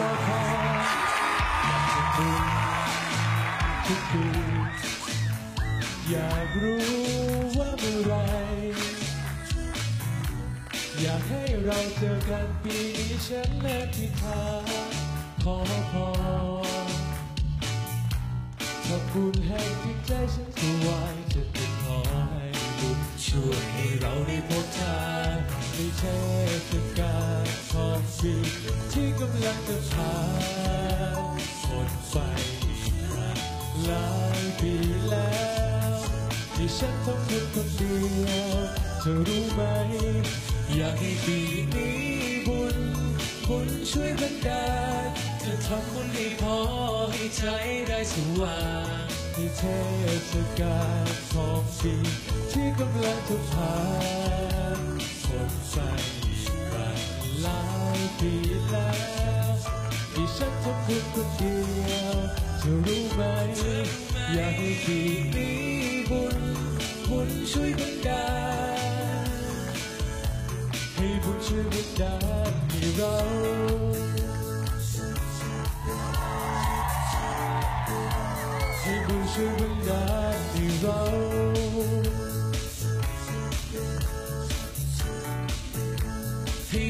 อยทุกคืนอยากรู้ว่าเมื่อไร อยากให้เราเจอกันปีนี้ฉันและพิธาขอพรขอบคุณให้ที่ใจฉันสวายจะติดขอให้บุญช่วยให้เราได้พบเธอในเทศกาล ของปีที่กำลังจะผ่านหมดไปหลายปีแล้วที่ฉันต้องทนคนเดียวเธอรู้ไหม อยากให้ปีนี้บุญ บุญช่วยบันดาลจะทำบุญให้พอให้ใจได้สว่างในเทศกาลของปีที่กำลังจะผ่าน 一生就不过掉，就รู้ไหมอยากให้ชีวิตนี้บุญบุญช่วยบันดาลให้บุญช่วยบันดาลให้เรา ให้บุญช่วยบันดาลให้เราให้